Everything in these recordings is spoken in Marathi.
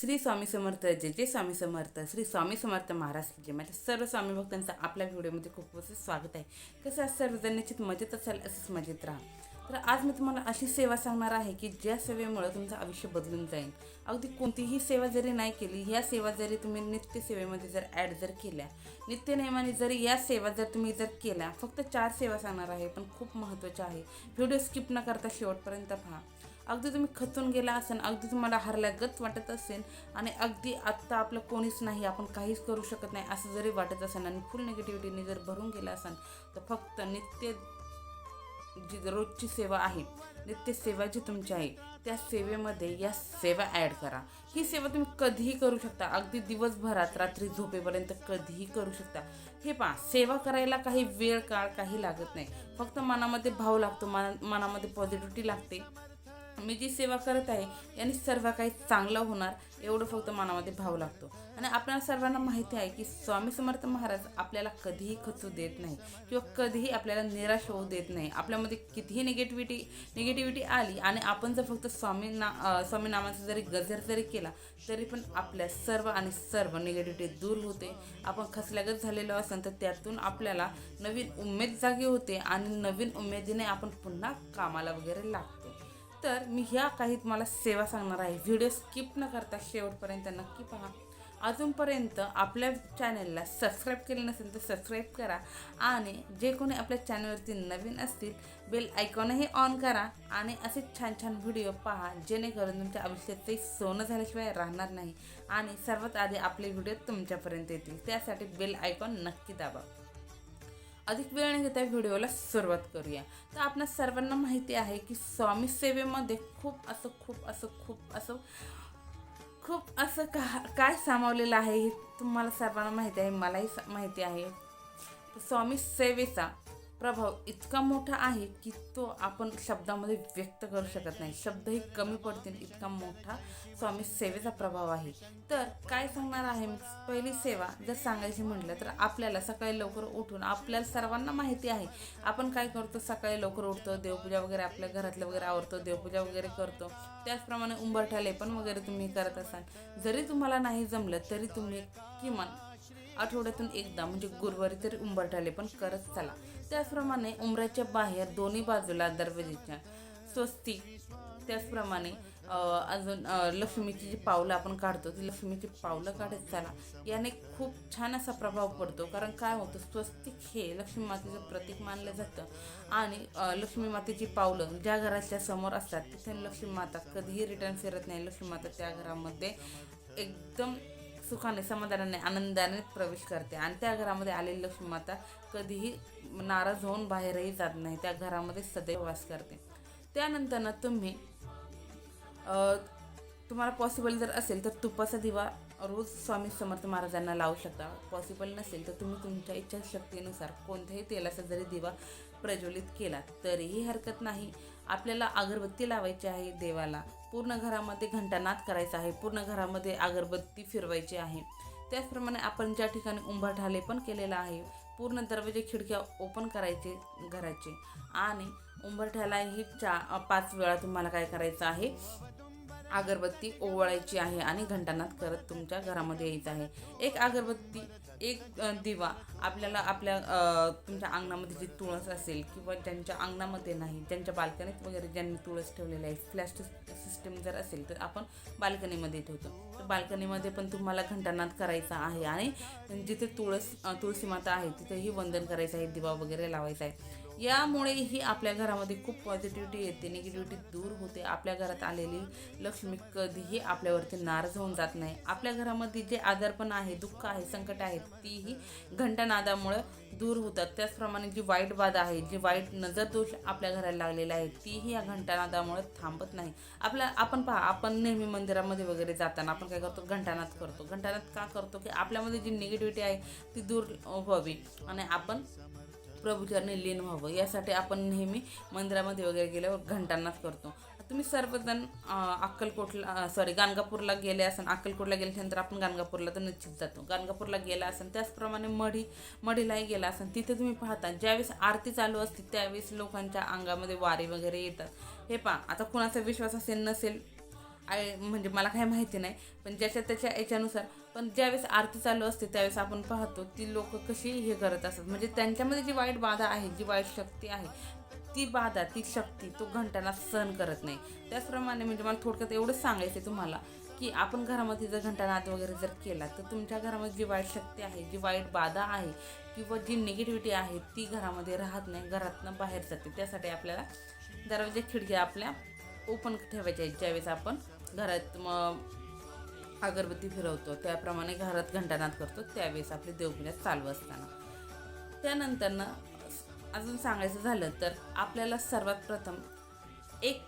श्री स्वामी समर्थ जे जे स्वामी समर्थ श्री स्वामी समर्थ महाराज जे माझ्या सर्व स्वामी भक्तांचं आपल्या व्हिडिओमध्ये खूप खूप स्वागत आहे. कसं आज सर्वजण निश्चित मजेत असाल असंच मजेत राहा. तर आज मी तुम्हाला अशी सेवा सांगणार आहे की ज्या सेवेमुळे तुमचं आयुष्य बदलून जाईल. अगदी कोणतीही सेवा जरी नाही केली ह्या सेवा जरी तुम्ही नित्य सेवेमध्ये जर ॲड जर केल्या नित्य नियमाने जरी या सेवा जर तुम्ही जर केल्या फक्त चार सेवा सांगणार आहे पण खूप महत्त्वाच्या आहे. व्हिडिओ स्किप न करता शेवटपर्यंत पहा. अगदी तुम्ही खचून गेला असेल अगदी तुम्हाला हरल्यागत वाटत असेल आणि अगदी आत्ता आपलं कोणीच नाही आपण काहीच करू शकत नाही असं जरी वाटत असेल आणि फुल निगेटिव्हिटीने जर भरून गेला असेल तर फक्त नित्य जी रोजची सेवा आहे नित्य सेवा जी तुमची आहे त्या सेवेमध्ये या सेवा ॲड करा. ही सेवा तुम्ही कधीही करू शकता. अगदी दिवसभरात रात्री झोपेपर्यंत कधीही करू शकता. हे पहा सेवा करायला काही वेळ काळ काही लागत नाही. फक्त मनामध्ये भाव लागतो मना मनामध्ये पॉझिटिव्हिटी लागते. मी जी सेवा करत आहे याने सर्व काही चांगलं होणार एवढं फक्त मनामध्ये भाव लागतो. आणि आपल्या सर्वांना माहिती आहे की स्वामी समर्थ महाराज आपल्याला कधीही खचू देत नाही किंवा कधीही आपल्याला निराश होऊ देत नाही. आपल्यामध्ये कितीही निगेटिव्हिटी निगेटिव्हिटी आली आणि आपण जर फक्त स्वामी ना स्वामी नामाचा जरी गजर जरी केला तरी पण आपल्या सर्व आणि सर्व निगेटिव्हिटी दूर होते. आपण खचल्यागत झालेलो असेल तर त्यातून आपल्याला नवीन उमेद जागी होते आणि नवीन उमेदीने आपण पुन्हा कामाला वगैरे लागतो. तर मी ह्या काही तुम्हाला सेवा सांगणार आहे. व्हिडिओ स्किप न करता शेवटपर्यंत नक्की पहा. अजूनपर्यंत आपल्या चॅनलला सबस्क्राईब केलं नसेल तर सबस्क्राईब करा आणि जे कोणी आपल्या चॅनलवरती नवीन असतील बेल आयकॉनही ऑन करा आणि असे छान छान व्हिडिओ पहा जेणेकरून तुमच्या आयुष्यात सोनं झाल्याशिवाय राहणार नाही आणि सर्वात आधी आपले व्हिडिओ तुमच्यापर्यंत येतील. त्यासाठी बेल आयकॉन नक्की दाबा. अधिक वेळ न घेता व्हिडिओला सुरुवात करूया. तर आपल्या सर्वांना माहिती आहे की स्वामी सेवेमध्ये खूप असं खूप असं खूप असं खूप असं का काय सामावलेलं आहे हे तुम्हाला सर्वांना माहिती आहे मलाही माहिती आहे. स्वामी सेवेचा प्रभाव इतका मोठा आहे की तो आपण शब्दामध्ये व्यक्त करू शकत नाही. शब्दही कमी पडतील इतका मोठा स्वामी सेवेचा प्रभाव आहे. तर काय सांगणार आहे मी? पहिली सेवा जर सांगायची म्हटलं तर आपल्याला सकाळी लवकर उठून आपल्याला सर्वांना माहिती आहे. आपण काय करतो? सकाळी लवकर उठतो देवपूजा वगैरे आपल्या घरातलं वगैरे आवडतो देवपूजा वगैरे करतो. त्याचप्रमाणे उंबरठा पण वगैरे तुम्ही करत असाल. जरी तुम्हाला नाही जमलं तरी तुम्ही किमान आठवड्यातून एकदा म्हणजे गुरुवारी तरी उंबरठाले पण करत चला. त्याचप्रमाणे उंबऱ्याच्या बाहेर दोन्ही बाजूला दरवाजेच्या स्वस्तिक त्याचप्रमाणे अजून लक्ष्मीची जी पावलं आपण काढतो ती लक्ष्मीची पावलं काढत चला याने खूप छान असा प्रभाव पडतो. कारण काय होतं स्वस्तिक हे लक्ष्मी मातेचं प्रतीक मानलं जातं. आणि लक्ष्मी मातेची पावलं ज्या घराच्या समोर असतात तिथे लक्ष्मी माता कधीही रिटर्न फिरत नाही. लक्ष्मी माता त्या घरामध्ये एकदम सुखाने समाधानाने आनंदाने प्रवेश करते. आणि त्या घरामध्ये आलेली लक्ष्मी माता कधीही नाराज होऊन बाहेरही जात नाही. त्या घरामध्ये सदैव वास करते. त्यानंतर ना तुम्ही तुम्हाला पॉसिबल जर असेल तर तुपाचा दिवा रोज स्वामी समर्थ महाराजांना लावू शकता. पॉसिबल नसेल तर तुम्ही तुमच्या इच्छाशक्तीनुसार कोणत्याही तेलाचा जरी दिवा प्रज्वलित केला तरीही हरकत नाही. आपल्याला अगरबत्ती लावायची आहे देवाला. पूर्ण घरामध्ये घंटानाद करायचा आहे. पूर्ण घरामध्ये अगरबत्ती फिरवायची आहे. त्याचप्रमाणे आपण ज्या ठिकाणी उंबरठाले पण केलेला आहे पूर्ण दरवाजे खिडक्या ओपन करायचे घराचे. आणि उंबरठ्यालाही चा पाच वेळा तुम्हाला काय करायचं आहे? अगरबत्ती ओवाळायची आहे आणि घंटानाद करत तुमच्या घरामध्ये यायचं आहे. एक अगरबत्ती एक दिवा आपल्याला आपल्या तुमच्या अंगणामध्ये जी तुळस असेल किंवा ज्यांच्या अंगणामध्ये नाही ज्यांच्या बाल्कनीत वगैरे ज्यांनी तुळस ठेवलेली आहे फ्लॅश सिस्टम जर असेल तर आपण बाल्कनीमध्ये ठेवतो. तर बाल्कनीमध्ये पण तुम्हाला घंटानाद करायचा आहे आणि जिथे तुळस तुळसी तुळशी माता आहे तिथेही वंदन करायचं आहे दिवा वगैरे लावायचा आहे. यामुळेही आपल्या घरामध्ये खूप पॉझिटिव्हिटी येते निगेटिव्हिटी दूर होते. आपल्या घरात आलेली लक्ष्मी कधीही आपल्यावरती नाराज होऊन जात नाही. आपल्या घरामध्ये जे आजारपण आहे दुःख आहे संकट आहेत तीही घंटानादामुळं दूर होतात. त्याचप्रमाणे जी वाईट बाधा आहे जी वाईट नजर दोष आपल्या घराला लागलेला आहे तीही या घंटानादामुळे थांबत नाही. आपल्या आपण पहा आपण नेहमी मंदिरामध्ये वगैरे जाताना आपण काय करतो? घंटानाद करतो. घंटानाद का करतो? की आपल्यामध्ये जी निगेटिव्हिटी आहे ती दूर व्हावी. आणि आपण प्रभूचरणी लीन व्हावं. यासाठी आपण नेहमी मंदिरामध्ये वगैरे गेल्यावर घंटानाच करतो. तुम्ही सर्वजण अक्कलकोटला सॉरी गाणगापूरला गेले असन अक्कलकोटला गेल्यानंतर आपण गाणगापूरला तर निश्चित जातो. गाणगापूरला गेला असन त्याचप्रमाणे मढी मढीलाही गेला असन तिथे तुम्ही पाहता ज्यावेळेस आरती चालू असते त्यावेळेस लोकांच्या अंगामध्ये वारे वगैरे येतात. हे पहा आता कुणाचा विश्वास असेल नसेल आय म्हणजे मला काही माहिती नाही पण ज्याच्या त्याच्या याच्यानुसार. पण ज्यावेळेस आरती चालू असते त्यावेळेस आपण पाहतो ती लोक कशी हे करत असतात. म्हणजे त्यांच्यामध्ये जी वाईट बाधा आहे जी वाईट शक्ती आहे ती बाधा ती शक्ती तो घंटाना सहन करत नाही. त्याचप्रमाणे म्हणजे मला थोडक्यात एवढंच सांगायचं आहे तुम्हाला की आपण घरामध्ये जर घंटानाद वगैरे जर केला तर तुमच्या घरामध्ये जी वाईट शक्ती आहे जी वाईट बाधा आहे किंवा जी निगेटिव्हिटी आहे ती घरामध्ये राहत नाही घरातनं बाहेर जाते. त्यासाठी आपल्याला दरवाजे खिडक्या आपल्या ओपन ठेवायच्या आहेत ज्यावेळेस आपण घरात मग अगरबत्ती फिरवतो त्याप्रमाणे घरात घंटानाद करतो त्यावेळेस आपली देवपूजा चालू असताना. त्यानंतरनं अजून सांगायचं झालं तर आपल्याला सर्वात प्रथम एक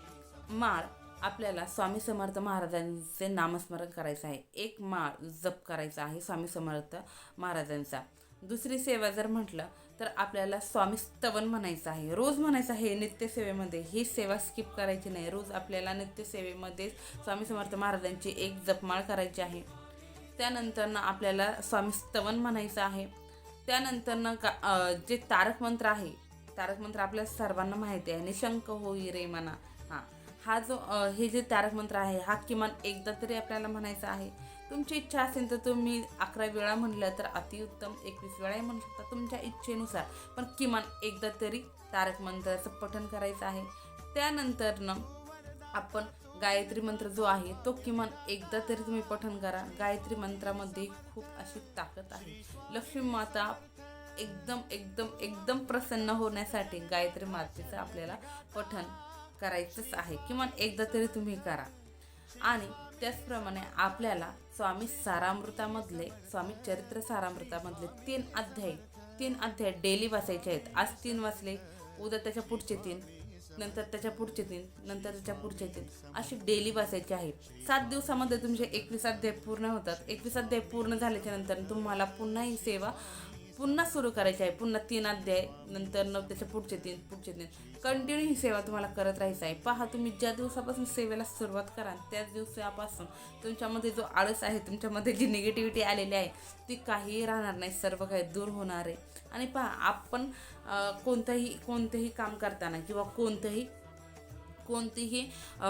माळ आपल्याला स्वामी समर्थ महाराजांचे नामस्मरण करायचं आहे. एक माळ जप करायचा आहे स्वामी समर्थ महाराजांचा. दुसरी सेवा जर म्हटलं तर आपल्याला स्वामी स्तवन म्हणायचं आहे. रोज म्हणायचं आहे नित्यसेवेमध्ये. ही सेवा स्किप करायची नाही. रोज आपल्याला नित्यसेवेमध्ये स्वामी समर्थ महाराजांची एक जपमाळ करायची आहे. त्यानंतरनं आपल्याला स्वामी स्तवन म्हणायचं आहे. त्यानंतरनं का जे तारक मंत्र आहे तारक मंत्र आपल्या सर्वांना माहिती आहे. निशंक होई रे मना हां. हा जो हे जे तारक मंत्र आहे हा किमान एकदा तरी आपल्याला म्हणायचा आहे. तुमची इच्छा असेल तर तुम्ही अकरा वेळा म्हणलं तर अतिउत्तम एकवीस वेळाही म्हणू शकता तुमच्या इच्छेनुसार. पण किमान एकदा तरी तारक मंत्राचं पठण करायचं आहे. त्यानंतरनं आपण गायत्री मंत्र जो आहे तो किमान एकदा तरी तुम्ही पठण करा. गायत्री मंत्रामध्ये खूप अशी ताकद आहे. लक्ष्मी माता एकदम एकदम एकदम प्रसन्न होण्यासाठी गायत्री मातेचं आपल्याला पठण करायचंच आहे. किमान एकदा तरी तुम्ही करा. आणि त्याचप्रमाणे आपल्याला स्वामी सारामृतामधले स्वामी चरित्र सारामृतामधले तीन अध्याय तीन अध्याय डेली वाचायचे आहेत. आज तीन वाचले. उद्या त्याच्या पुढचे तीन नंतर त्याच्या पुढचे तीन नंतर त्याच्या पुढचे तीन. अशी डेली वाचायची आहे सात दिवसामध्ये तुमचे एकवीस अध्याय पूर्ण होतात. एकवीस अध्याय पूर्ण झाल्याच्यानंतर तुम्हाला पुन्हा ही सेवा पुन्हा सुरू करायची आहे. पुन्हा तीन अध्याय नंतर न त्याच्या पुढचे तीन पुढचे तीन. कंटिन्यू ही सेवा तुम्हाला करत राहायचं आहे. पहा तुम्ही ज्या दिवसापासून सेवेला सुरुवात कराल त्याच दिवसापासून तुमच्यामध्ये जो आळस आहे तुमच्यामध्ये जी निगेटिव्हिटी आलेली आहे ती काहीही राहणार नाही. सर्व काही दूर होणार आहे. आणि पहा आपण कोणतंही कोणतंही काम करताना किंवा कोणतंही कोणतीही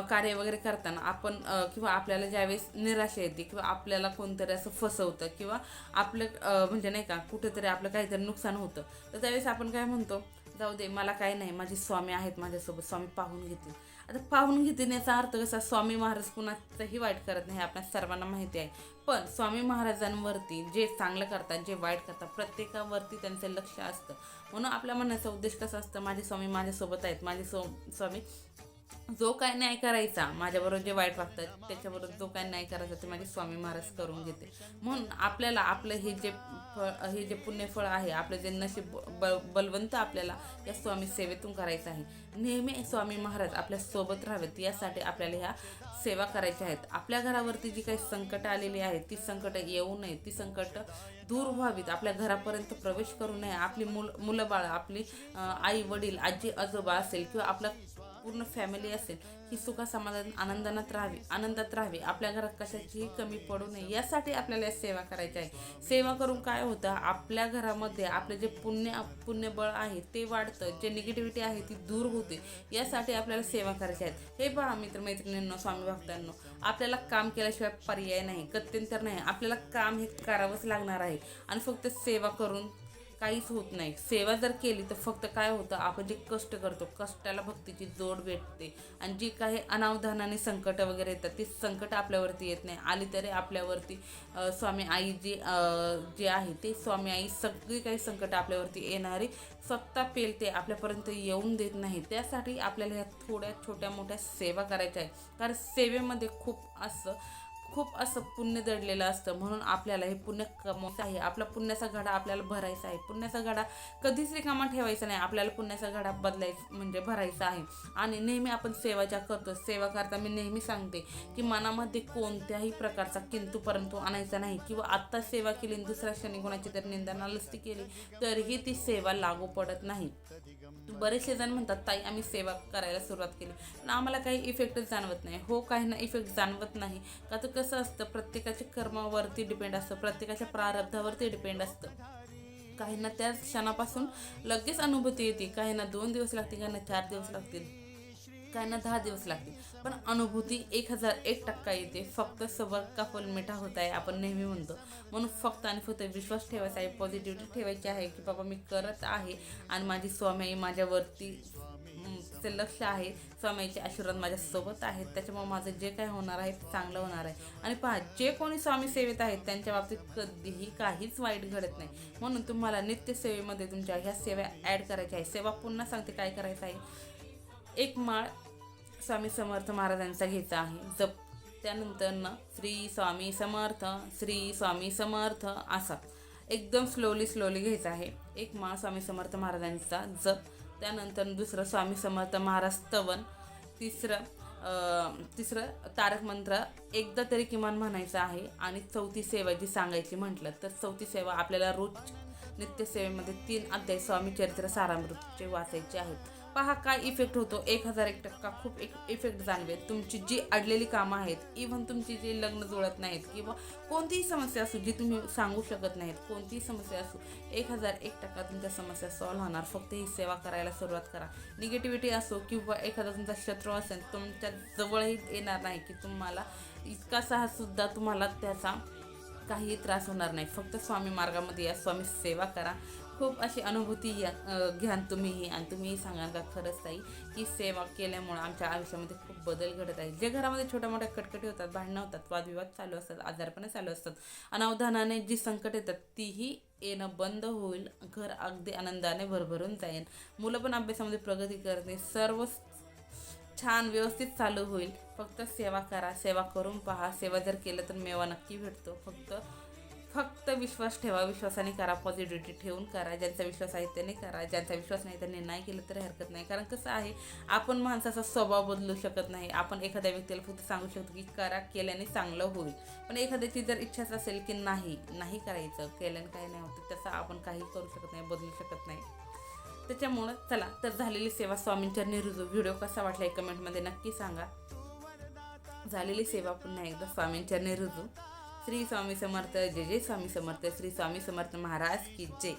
कार्य वगैरे करताना आपण किंवा आपल्याला ज्यावेळेस निराशा येते किंवा आपल्याला कोणतरी असं फसवतं किंवा आपलं म्हणजे नाही का कुठेतरी आपलं काहीतरी नुकसान होतं तर त्यावेळेस आपण काय म्हणतो जाऊ दे मला काय नाही माझे स्वामी आहेत माझ्यासोबत स्वामी पाहून घेतील. आता पाहून घेतील याचा अर्थ कसा स्वामी महाराज कुणाचंही वाईट करत नाही आपल्या सर्वांना माहिती आहे. पण स्वामी महाराजांवरती जे चांगलं करतात जे वाईट करतात प्रत्येकावरती त्यांचं लक्ष असतं. म्हणून आपल्या म्हणण्याचा उद्देश कसा असतं माझे स्वामी माझ्यासोबत आहेत माझे सो स्वामी जो काय न्याय करायचा माझ्याबरोबर जे वाईट वागतात त्याच्याबरोबर जो काय न्याय करायचा ते माझे स्वामी महाराज करून घेते. म्हणून आपल्याला आपलं हे जे फळ हे जे पुण्यफळ आहे आपलं जे नशीब ब बलवंत आपल्याला या स्वामी सेवेतून करायचं आहे. नेहमी स्वामी महाराज आपल्यासोबत राहावेत यासाठी आपल्याला ह्या सेवा करायच्या आहेत. आपल्या घरावरती जी काही संकटं आलेली आहेत ती संकटं येऊ नये ती संकटं दूर व्हावीत. आपल्या घरापर्यंत प्रवेश करू नये. आपली मुल मुलं बाळ आपली आई वडील आजी आजोबा असेल किंवा आपला पूर्ण फॅमिली असेल ही सुखा समाधान आनंदात राहावी आनंदात राहावी. आपल्या घरात कशाचीही कमी पडू नये. यासाठी आपल्याला सेवा करायची आहे. सेवा करून काय होतं? आपल्या घरामध्ये आपलं जे पुण्य पुण्यबळ आहे ते वाढतं. जे निगेटिव्हिटी आहे ती दूर होते. यासाठी आपल्याला सेवा करायची आहेत हे पहा मित्रमैत्रिणींनो स्वामी भक्तांनो. आपल्याला काम केल्याशिवाय पर्याय नाही गत्यंतर नाही. आपल्याला काम हे करावंच लागणार आहे. आणि फक्त सेवा करून काहीच होत नाही. सेवा जर केली तर फक्त काय होतं आपण जे कष्ट करतो कष्टाला भक्तीची जोड भेटते. आणि जी काही अनावधानाने संकट वगैरे येतात ती संकट आपल्यावरती येत नाही. आली तरी आपल्यावरती स्वामी आई जी जे आहे ते स्वामी आई सगळी काही संकट आपल्यावरती येणारी स्वतः पेलते आपल्यापर्यंत येऊन देत नाही. त्यासाठी आपल्याला ह्या थोड्या छोट्या मोठ्या सेवा करायच्या आहे कारण सेवेमध्ये खूप असं खूप असं पुण्य दडलेलं असतं. म्हणून आपल्याला हे पुण्य कमवायचं आहे. आपला पुण्याचा घडा आपल्याला भरायचा आहे. पुण्याचा घडा कधीच रिकामा ठेवायचा नाही. आपल्याला पुण्याचा घडा बदलायचा म्हणजे भरायचा आहे. आणि नेहमी आपण सेवा ज्या करतो सेवा करता मी नेहमी सांगते की मनामध्ये कोणत्याही प्रकारचा किंतू परंतु आणायचा नाही. किंवा आत्ता सेवा केली आणि दुसऱ्या क्षणी कोणाची तर निंदा नालस्ती केली तरीही ती सेवा लागू पडत नाही. बरेचसे जण म्हणतात ताई आम्ही सेवा करायला सुरुवात केली. पण आम्हाला काही इफेक्टच जाणवत नाही. हो काही ना इफेक्ट जाणवत नाही. का तर कसं असतं प्रत्येकाच्या कर्मावरती डिपेंड असतं प्रत्येकाच्या प्रारब्धावरती डिपेंड असतं. काहींना त्या क्षणापासून लगेच अनुभूती येते. काहींना दोन दिवस लागतील काहींना चार दिवस लागतील. काहींना दहा दिवस लागतील. पण अनुभूती एक हजार एक टक्का येते. फक्त सबर का फुलमिठा होत आहे आपण नेहमी म्हणतो. म्हणून फक्त आणि फक्त विश्वास ठेवायचा आहे पॉझिटिव्हिटी ठेवायची आहे की बाबा मी करत आहे आणि माझी स्वामी माझ्यावरती ते लक्ष आहे. स्वामीचे आशीर्वाद माझ्यासोबत आहेत. त्याच्यामुळे माझं जे काय होणार आहे ते चांगलं होणार आहे. आणि पहा जे कोणी स्वामी सेवेत आहेत त्यांच्या बाबतीत कधीही काहीच वाईट घडत नाही. म्हणून तुम्हाला नित्य सेवेमध्ये तुमच्या ह्या सेवा ॲड करायच्या आहे सेवा पुन्हा सांगते काय करायचं आहे. एक माळ स्वामी समर्थ महाराजांचा घ्यायचा आहे. जप त्यानंतर ना श्री स्वामी समर्थ श्री स्वामी समर्थ असा. एकदम स्लोली स्लोली घ्यायचा आहे. एक माळ स्वामी समर्थ महाराजांचा जप. त्यानंतर दुसरं स्वामी समर्थ महाराज स्तवन. तिसरं तिसरं तारक मंत्र एकदा तरी किमान म्हणायचं आहे आणि चौथी सेवा जी सांगायची म्हटलं तर चौथी सेवा आपल्याला रोज नित्यसेवेमध्ये तीन अध्याय स्वामी चरित्र सारामृतचे वाचायचे आहेत. पहा काय इफेक्ट होतो. एक हजार एक टक्का खूप एक इफेक्ट जाणवेल तुमची जी अडलेली कामं आहेत इव्हन तुमची जे लग्न जुळत नाहीत किंवा कोणतीही समस्या असू जी तुम्ही सांगू शकत नाहीत कोणतीही समस्या असू एक हजार एक टक्का तुमच्या समस्या सॉल्व्ह होणार. फक्त ही सेवा करायला सुरुवात करा. निगेटिव्हिटी असो किंवा एखादा तुमचा शत्रू असेल तुमच्या जवळही येणार नाही की तुम्हाला इतका सहा सुद्धा तुम्हाला त्याचा काही त्रास होणार नाही. फक्त स्वामी मार्गामध्ये या स्वामी सेवा करा. खूप अशी अनुभूती या घ्यान तुम्हीही आणि तुम्हीही सांगाल का खरंच ताई की सेवा केल्यामुळं आमच्या आयुष्यामध्ये खूप बदल घडत आहे जे घरामध्ये छोट्या मोठ्या कटकटी होतात भांडणं होतात वादविवाद चालू असतात आजारपणं चालू असतात अनावधानाने जी संकट येतात तीही येणं बंद होईल. घर अगदी आनंदाने भरभरून जाईल. मुलं पण अभ्यासामध्ये प्रगती करते सर्व छान व्यवस्थित चालू होईल. फक्त सेवा करा सेवा करून पहा. सेवा जर केलं तर मेवा नक्की भेटतो. फक्त फक्त विश्वास ठेवा. विश्वासाने करा पॉझिटिव्हिटी ठेवून करा. ज्यांचा विश्वास आहे त्याने करा. ज्यांचा विश्वास नाही त्यांनी नाही केलं तरी हरकत नाही. कारण कसं आहे आपण माणसाचा स्वभाव बदलू शकत नाही. आपण एखाद्या व्यक्तीला फक्त सांगू शकतो की करा केल्याने चांगलं होईल. पण एखाद्याची जर इच्छाच असेल की नाही नाही करायचं केल्याने काही नाही होतं त्याचा आपण काही करू शकत नाही बदलू शकत नाही. त्याच्यामुळं चला तर झालेली सेवा स्वामींच्या निरुजू. व्हिडिओ कसा वाटला आहे कमेंटमध्ये नक्की सांगा. झालेली सेवा पुन्हा एकदा स्वामींच्या निरुजू. श्री स्वामी समर्थ जय जय स्वामी समर्थ श्री स्वामी समर्थ महाराज की जय.